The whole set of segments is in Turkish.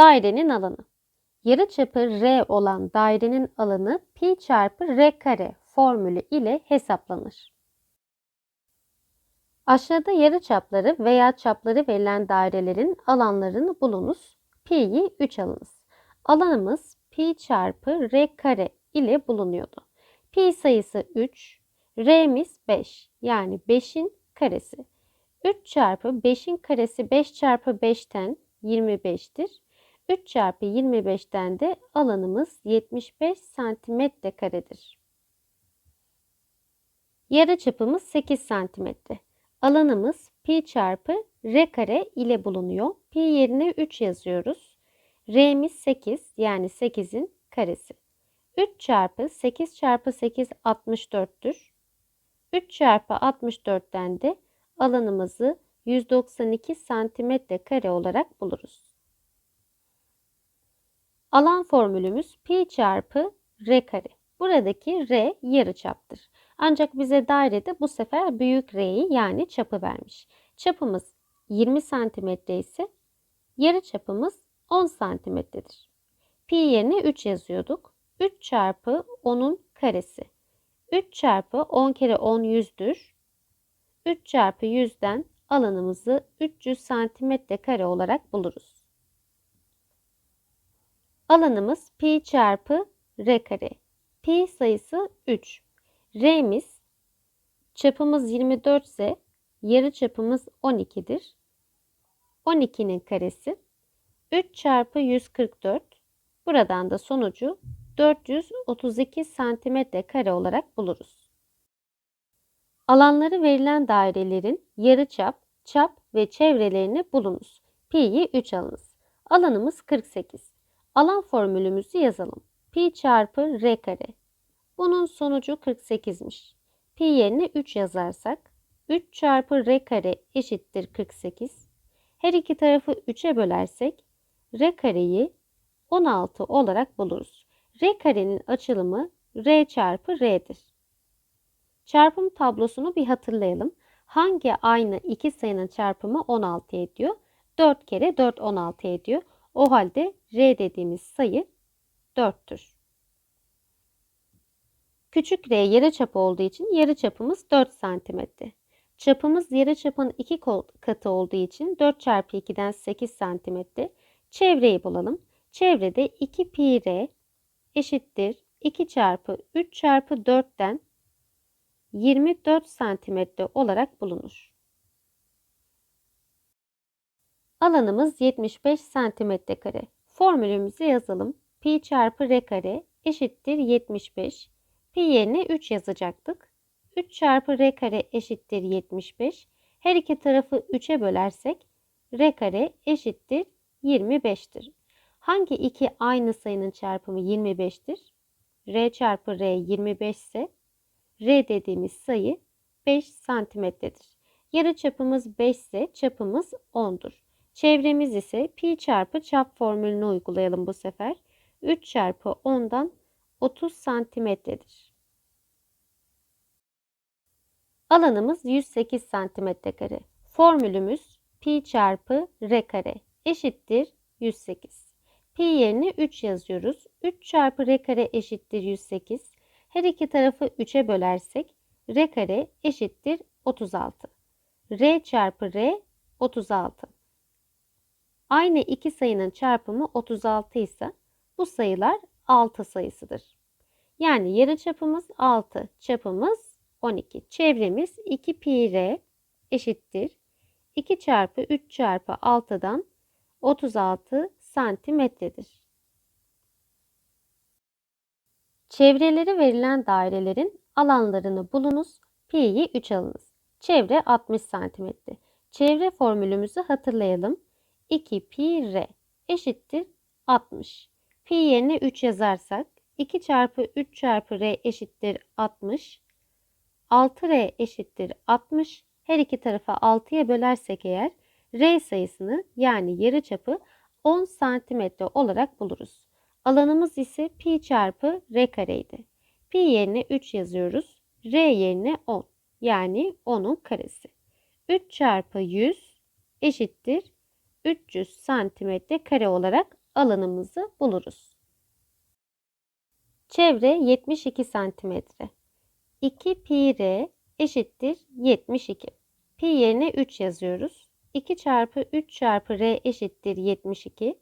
Dairenin alanı. Yarıçapı R olan dairenin alanı pi çarpı R kare formülü ile hesaplanır. Aşağıda yarıçapları veya çapları verilen dairelerin alanlarını bulunuz. Pi'yi 3 alınız. Alanımız pi çarpı R kare ile bulunuyordu. Pi sayısı 3, R'miz 5 yani 5'in karesi. 3 çarpı 5'in karesi 5 çarpı 5'ten 25'tir. 3 çarpı 25'ten de alanımız 75 santimetre karedir. Yarı çapımız 8 santimetre. Alanımız pi çarpı r kare ile bulunuyor. Pi yerine 3 yazıyoruz. R'miz 8 yani 8'in karesi. 3 çarpı 8 çarpı 8 64'tür. 3 çarpı 64'ten de alanımızı 192 santimetre kare olarak buluruz. Alan formülümüz pi çarpı r kare. Buradaki r yarıçaptır. Ancak bize dairede bu sefer büyük r'yi yani çapı vermiş. Çapımız 20 santimetre ise yarıçapımız 10 santimetredir. Pi yerine 3 yazıyorduk. 3 çarpı 10'un karesi. 3 çarpı 10 kere 10 yüzdür. 3 çarpı 100'den alanımızı 300 santimetre kare olarak buluruz. Alanımız pi çarpı r kare. Pi sayısı 3. R'miz çapımız 24 ise yarı çapımız 12'dir. 12'nin karesi 3 çarpı 144. Buradan da sonucu 432 santimetre kare olarak buluruz. Alanları verilen dairelerin yarıçap, çap ve çevrelerini bulunuz. Pi'yi 3 alınız. Alanımız 48. Alan formülümüzü yazalım. Pi çarpı r kare. Bunun sonucu 48'miş. Pi yerine 3 yazarsak 3 çarpı r kare eşittir 48. Her iki tarafı 3'e bölersek r kareyi 16 olarak buluruz. r karenin açılımı r çarpı r'dir. Çarpım tablosunu bir hatırlayalım. Hangi aynı iki sayının çarpımı 16 ediyor? 4 kere 4 16 ediyor. O halde r dediğimiz sayı 4'tür. Küçük r yarıçap olduğu için yarıçapımız 4 cm. Çapımız yarıçapın 2 katı olduğu için 4 çarpı 2'den 8 cm. Çevreyi bulalım. Çevrede 2 pi r eşittir 2 çarpı 3 çarpı 4'ten 24 santimetre olarak bulunur. Alanımız 75 santimetre kare. Formülümüzü yazalım. Pi çarpı r kare eşittir 75. Pi yerine 3 yazacaktık. 3 çarpı r kare eşittir 75. Her iki tarafı 3'e bölersek r kare eşittir 25'tir. Hangi iki aynı sayının çarpımı 25'tir? r çarpı r 25 ise r dediğimiz sayı 5 santimetredir. Yarı çapımız 5 ise çapımız 10'dur. Çevremiz ise pi çarpı çap formülünü uygulayalım bu sefer. 3 çarpı 10'dan 30 santimetredir. Alanımız 108 santimetre kare. Formülümüz pi çarpı r kare eşittir 108. Pi yerine 3 yazıyoruz. 3 çarpı r kare eşittir 108. Her iki tarafı 3'e bölersek r kare eşittir 36. r çarpı r 36. Aynı iki sayının çarpımı 36 ise bu sayılar 6 sayısıdır. Yani yarı çapımız 6, çapımız 12. Çevremiz 2 pi r eşittir. 2 çarpı 3 çarpı 6'dan 36 santimetredir. Çevreleri verilen dairelerin alanlarını bulunuz. Pi'yi 3 alınız. Çevre 60 santimetre. Çevre formülümüzü hatırlayalım. 2 pi r eşittir 60. Pi yerine 3 yazarsak 2 çarpı 3 çarpı r eşittir 60. 6r eşittir 60. Her iki tarafa 6'ya bölersek eğer r sayısını yani yarıçapı 10 santimetre olarak buluruz. Alanımız ise pi çarpı r kareydi. Pi yerine 3 yazıyoruz. R yerine 10 yani 10'un karesi. 3 çarpı 100 eşittir 300 santimetre kare olarak alanımızı buluruz. Çevre 72 santimetre. 2 pi r eşittir 72. Pi yerine 3 yazıyoruz. 2 çarpı 3 çarpı r eşittir 72.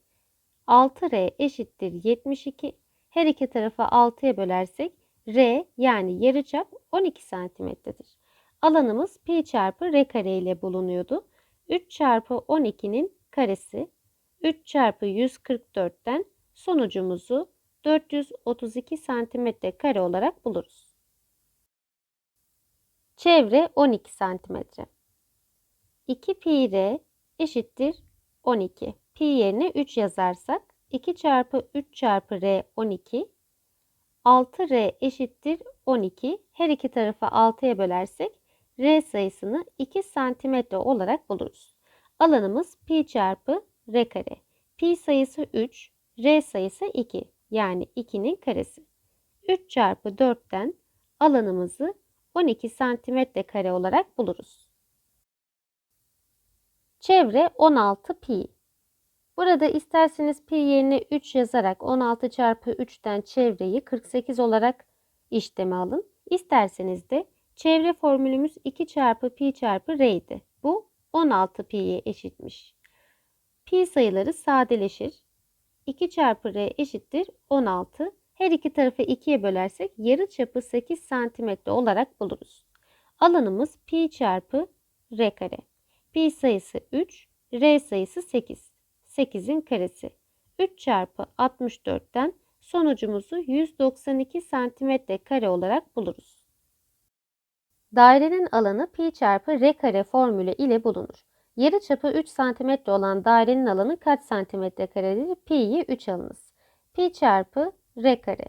6r eşittir 72. Her iki tarafı 6'ya bölersek r yani yarıçap 12 santimetredir. Alanımız pi çarpı r kare ile bulunuyordu. 3 çarpı 12'nin karesi 3 çarpı 144'ten sonucumuzu 432 santimetre kare olarak buluruz. Çevre 12 santimetre. 2 pi r eşittir 12. Pi yerine 3 yazarsak 2 çarpı 3 çarpı r 12. 6r eşittir 12. Her iki tarafı 6'ya bölersek r sayısını 2 santimetre olarak buluruz. Alanımız pi çarpı r kare. Pi sayısı 3, r sayısı 2 yani 2'nin karesi. 3 çarpı 4'ten alanımızı 12 santimetre kare olarak buluruz. Çevre 16 pi. Burada isterseniz pi yerine 3 yazarak 16 çarpı 3'ten çevreyi 48 olarak işleme alın. İsterseniz de çevre formülümüz 2 çarpı pi çarpı r idi. Bu 16 pi'ye eşitmiş. Pi sayıları sadeleşir. 2 çarpı r eşittir 16. Her iki tarafı 2'ye bölersek yarı çapı 8 santimetre olarak buluruz. Alanımız pi çarpı r kare. Pi sayısı 3, r sayısı 8. 8'in karesi. 3 çarpı 64'ten sonucumuzu 192 santimetre kare olarak buluruz. Dairenin alanı pi çarpı r kare formülü ile bulunur. Yarı çapı 3 cm olan dairenin alanı kaç santimetre karedir? Pi'yi 3 alınız. Pi çarpı r kare.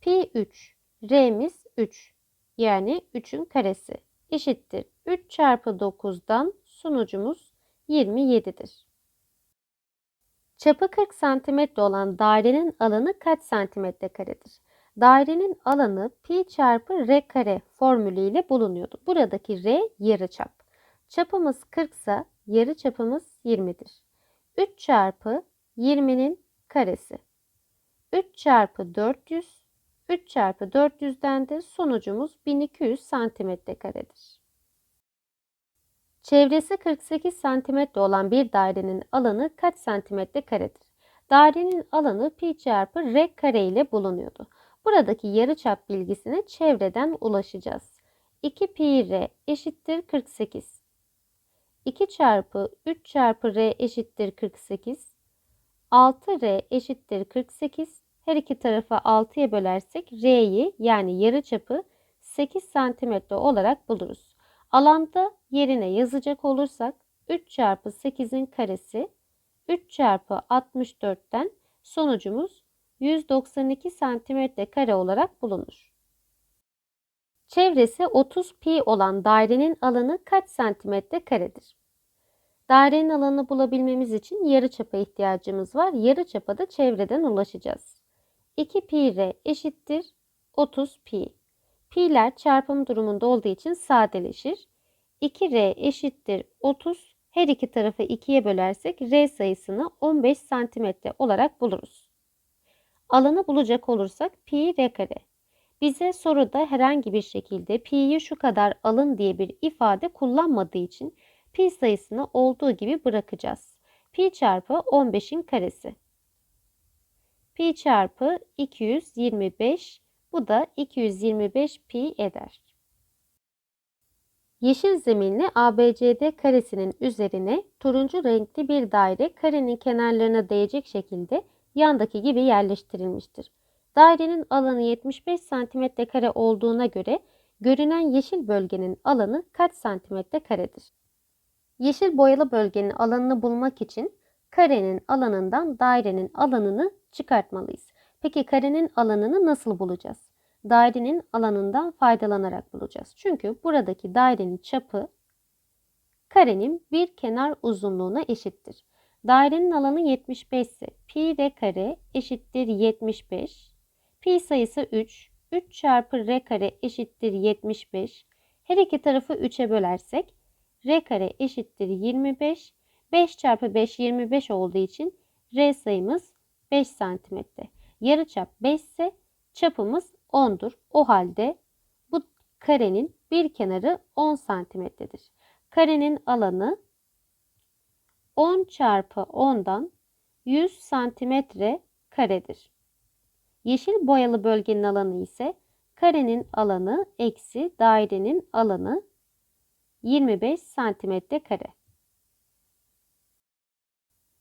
Pi 3. R'miz 3. Yani 3'ün karesi. Eşittir. 3 çarpı 9'dan sonucumuz 27'dir. Çapı 40 cm olan dairenin alanı kaç santimetre karedir? Dairenin alanı pi çarpı r kare formülüyle bulunuyordu. Buradaki r yarıçap. Çapımız 40 ise yarı çapımız 20'dir. 3 çarpı 20'nin karesi. 3 çarpı 400, 3 çarpı 400'den de sonucumuz 1200 santimetre karedir. Çevresi 48 santimetre olan bir dairenin alanı kaç santimetre karedir? Dairenin alanı pi çarpı r kare ile bulunuyordu. Buradaki yarıçap bilgisine çevreden ulaşacağız. 2 pi r eşittir 48. 2 çarpı 3 çarpı r eşittir 48. 6r eşittir 48. Her iki tarafı 6'ya bölersek r'yi yani yarıçapı 8 santimetre olarak buluruz. Alanda yerine yazacak olursak 3 çarpı 8'in karesi 3 çarpı 64'ten sonucumuz 192 santimetre kare olarak bulunur. Çevresi 30 pi olan dairenin alanı kaç santimetre karedir? Dairenin alanını bulabilmemiz için yarıçapa ihtiyacımız var. Yarıçapa da çevreden ulaşacağız. 2 pi r eşittir 30 pi. Pi'ler çarpım durumunda olduğu için sadeleşir. 2r eşittir 30. Her iki tarafı 2'ye bölersek r sayısını 15 santimetre olarak buluruz. Alanı bulacak olursak pi r kare. Bize soruda herhangi bir şekilde pi'yi şu kadar alın diye bir ifade kullanmadığı için pi sayısını olduğu gibi bırakacağız. Pi çarpı 15'in karesi. Pi çarpı 225 bu da 225 pi eder. Yeşil zeminli ABCD karesinin üzerine turuncu renkli bir daire karenin kenarlarına değecek şekilde yandaki gibi yerleştirilmiştir. Dairenin alanı 75 cm kare olduğuna göre görünen yeşil bölgenin alanı kaç santimetre karedir? Yeşil boyalı bölgenin alanını bulmak için karenin alanından dairenin alanını çıkartmalıyız. Peki karenin alanını nasıl bulacağız? Dairenin alanından faydalanarak bulacağız. Çünkü buradaki dairenin çapı karenin bir kenar uzunluğuna eşittir. Dairenin alanı 75 ise pi r kare eşittir 75. Pi sayısı 3. 3 çarpı r kare eşittir 75. Her iki tarafı 3'e bölersek r kare eşittir 25. 5 çarpı 5 25 olduğu için r sayımız 5 santimetre. Yarıçap 5 ise çapımız 10'dur. O halde bu karenin bir kenarı 10 santimetredir. Karenin alanı 10 çarpı 10'dan 100 santimetre karedir. Yeşil boyalı bölgenin alanı ise karenin alanı eksi dairenin alanı 25 santimetre kare.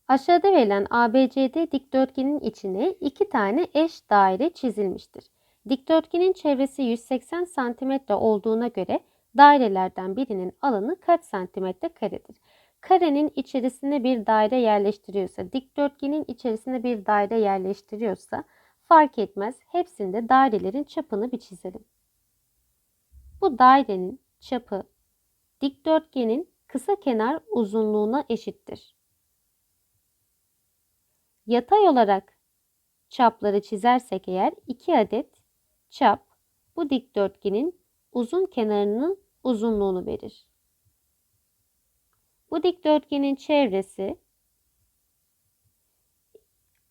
Aşağıda verilen ABCD dikdörtgenin içine iki tane eş daire çizilmiştir. Dikdörtgenin çevresi 180 cm olduğuna göre dairelerden birinin alanı kaç santimetre karedir? Karenin içerisine bir daire yerleştiriyorsa, dikdörtgenin içerisine bir daire yerleştiriyorsa fark etmez. Hepsinde dairelerin çapını bir çizelim. Bu dairenin çapı dikdörtgenin kısa kenar uzunluğuna eşittir. Yatay olarak çapları çizersek eğer 2 adet çap bu dikdörtgenin uzun kenarının uzunluğunu verir. Bu dikdörtgenin çevresi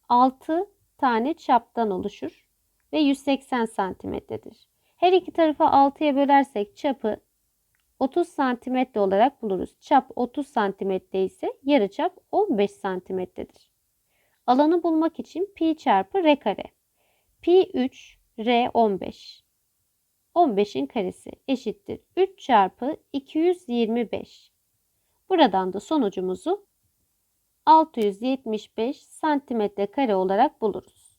6 tane çaptan oluşur ve 180 santimetredir. Her iki tarafı 6'ya bölersek çapı 30 santimetre olarak buluruz. Çap 30 santimetre ise yarı çap 15 santimetredir. Alanı bulmak için pi çarpı r kare. Pi 3, r 15. 15'in karesi eşittir 3 çarpı 225. Buradan da sonucumuzu 675 santimetre kare olarak buluruz.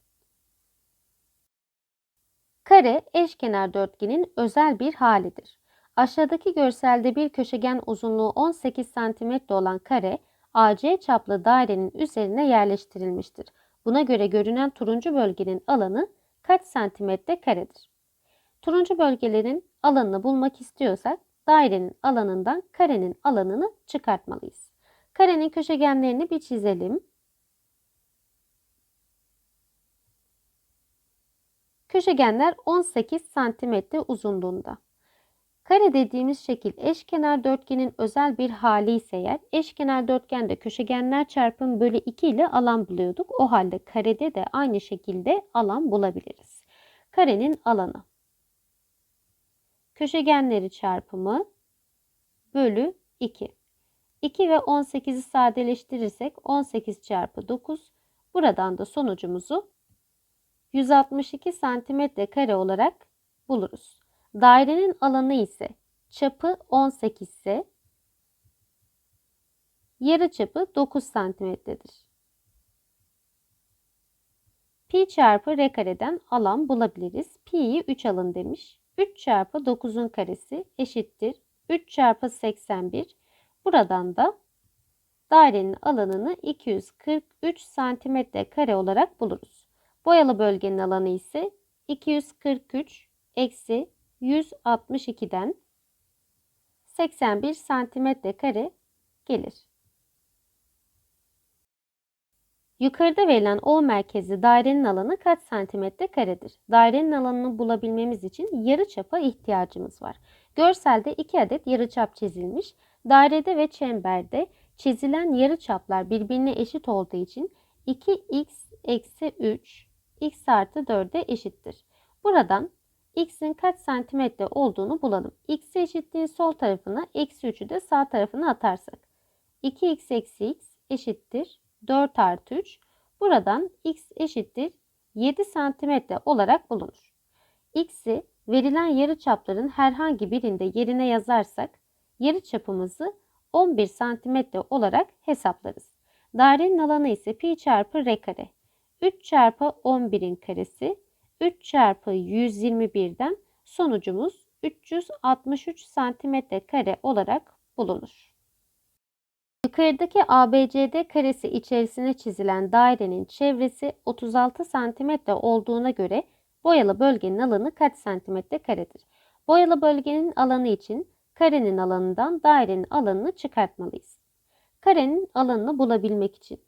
Kare eşkenar dörtgenin özel bir halidir. Aşağıdaki görselde bir köşegen uzunluğu 18 cm olan kare AC çaplı dairenin üzerine yerleştirilmiştir. Buna göre görünen turuncu bölgenin alanı kaç santimetre karedir? Turuncu bölgelerin alanını bulmak istiyorsak dairenin alanından karenin alanını çıkartmalıyız. Karenin köşegenlerini bir çizelim. Köşegenler 18 cm uzunluğunda. Kare dediğimiz şekil eşkenar dörtgenin özel bir hali ise eğer eşkenar dörtgende köşegenler çarpım bölü 2 ile alan buluyorduk. O halde karede de aynı şekilde alan bulabiliriz. Karenin alanı. Köşegenleri çarpımı bölü 2. 2 ve 18'i sadeleştirirsek 18 çarpı 9. Buradan da sonucumuzu 162 santimetre kare olarak buluruz. Dairenin alanı ise çapı 18 ise yarı çapı 9 santimetredir. Pi çarpı r kareden alan bulabiliriz. Pi'yi 3 alın demiş. 3 çarpı 9'un karesi eşittir. 3 çarpı 81 Buradan da dairenin alanını 243 santimetre kare olarak buluruz. Boyalı bölgenin alanı ise 243 eksi 162'den 81 santimetre kare gelir. Yukarıda verilen O merkezli dairenin alanı kaç santimetre karedir? Dairenin alanını bulabilmemiz için yarı çapa ihtiyacımız var. Görselde 2 adet yarı çap çizilmiş. Dairede ve çemberde çizilen yarı çaplar birbirine eşit olduğu için 2x eksi 3 x artı 4'e eşittir. Buradan x'in kaç santimetre olduğunu bulalım. x'e eşitliğin sol tarafına eksi 3'ü de sağ tarafına atarsak. 2x eksi x eşittir 4 artı 3. Buradan x eşittir 7 santimetre olarak bulunur. x'i verilen yarı çapların herhangi birinde yerine yazarsak yarı çapımızı 11 santimetre olarak hesaplarız. Dairenin alanı ise pi çarpı r kare. 3 çarpı 11'in karesi 3 çarpı 121'den sonucumuz 363 santimetre kare olarak bulunur. Yukarıdaki ABCD karesi içerisine çizilen dairenin çevresi 36 santimetre olduğuna göre boyalı bölgenin alanı kaç santimetre karedir? Boyalı bölgenin alanı için karenin alanından dairenin alanını çıkartmalıyız. Karenin alanını bulabilmek için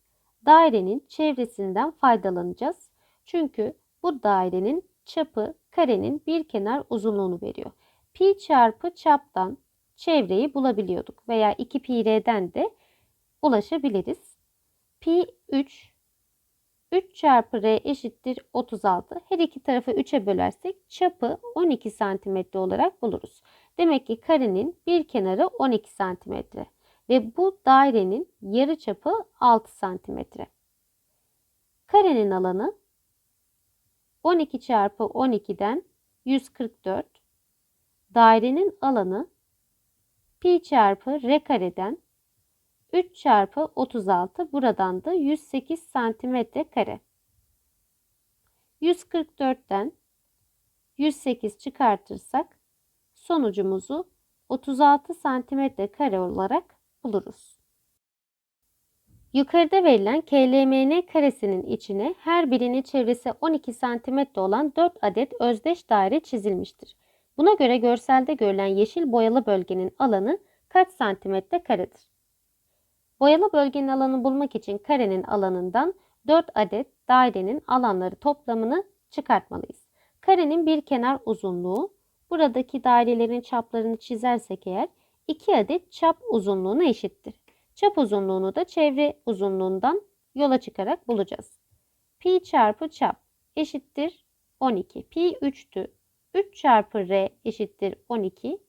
dairenin çevresinden faydalanacağız. Çünkü bu dairenin çapı karenin bir kenar uzunluğunu veriyor. Pi çarpı çaptan çevreyi bulabiliyorduk veya 2 pi r'den de ulaşabiliriz. Pi 3 3 çarpı R eşittir 36. Her iki tarafı 3'e bölersek çapı 12 santimetre olarak buluruz. Demek ki karenin bir kenarı 12 santimetre ve bu dairenin yarı çapı 6 santimetre. Karenin alanı 12 çarpı 12'den 144. Dairenin alanı pi çarpı r kareden 3 çarpı 36 buradan da 108 santimetre kare. 144'ten 108 çıkartırsak sonucumuzu 36 santimetre kare olarak buluruz. Yukarıda verilen KLMN karesinin içine her birinin çevresi 12 cm olan 4 adet özdeş daire çizilmiştir. Buna göre görselde görülen yeşil boyalı bölgenin alanı kaç santimetre karedir? Boyalı bölgenin alanını bulmak için karenin alanından 4 adet dairenin alanları toplamını çıkartmalıyız. Karenin bir kenar uzunluğu, buradaki dairelerin çaplarını çizersek eğer 2 adet çap uzunluğuna eşittir. Çap uzunluğunu da çevre uzunluğundan yola çıkarak bulacağız. Pi çarpı çap eşittir 12. Pi 3'tü. 3 çarpı r eşittir 12.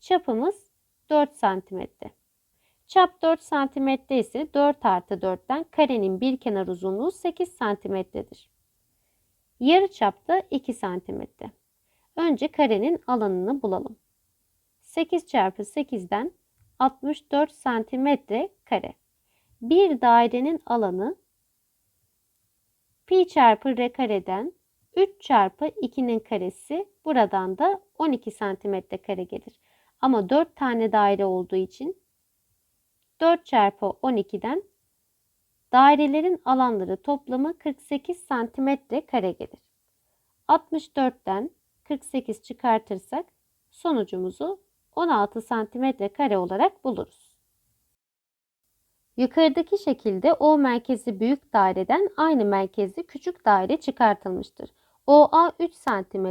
Çapımız 4 santimetre. Çap 4 santimetre ise 4 artı 4'ten karenin bir kenar uzunluğu 8 santimetredir. Yarı çap da 2 santimetre. Önce karenin alanını bulalım. 8 çarpı 8'den 64 santimetre kare. Bir dairenin alanı pi çarpı r kareden 3 çarpı 2'nin karesi buradan da 12 santimetre kare gelir. Ama 4 tane daire olduğu için 4 çarpı 12'den dairelerin alanları toplamı 48 santimetre kare gelir. 64'ten 48 çıkartırsak sonucumuzu 16 santimetre kare olarak buluruz. Yukarıdaki şekilde O merkezi büyük daireden aynı merkezli küçük daire çıkartılmıştır. OA 3 cm,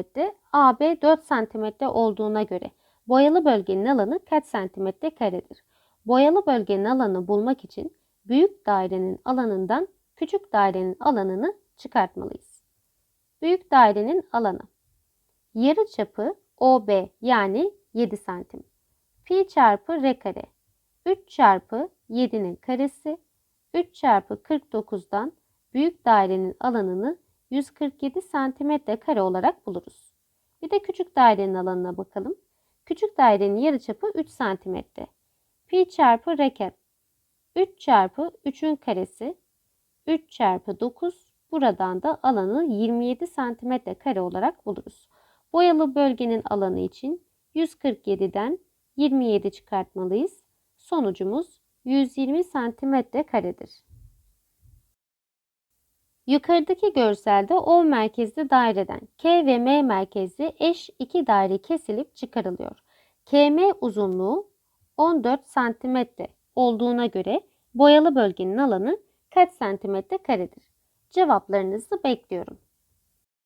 AB 4 cm olduğuna göre boyalı bölgenin alanı kaç santimetre karedir? Boyalı bölgenin alanını bulmak için büyük dairenin alanından küçük dairenin alanını çıkartmalıyız. Büyük dairenin alanı yarı çapı OB yani 7 santim. Pi çarpı r kare 3 çarpı 7'nin karesi 3 çarpı 49'dan büyük dairenin alanını 147 santimetre kare olarak buluruz. Bir de küçük dairenin alanına bakalım. Küçük dairenin yarıçapı 3 santimetre. Pi çarpı reket 3 çarpı 3'ün karesi 3 çarpı 9 buradan da alanı 27 santimetre kare olarak buluruz. Boyalı bölgenin alanı için 147'den 27 çıkartmalıyız. Sonucumuz 120 santimetre karedir. Yukarıdaki görselde O merkezli daireden K ve M merkezli eş iki daire kesilip çıkarılıyor. KM uzunluğu 14 santimetre olduğuna göre boyalı bölgenin alanı kaç santimetre karedir? Cevaplarınızı bekliyorum.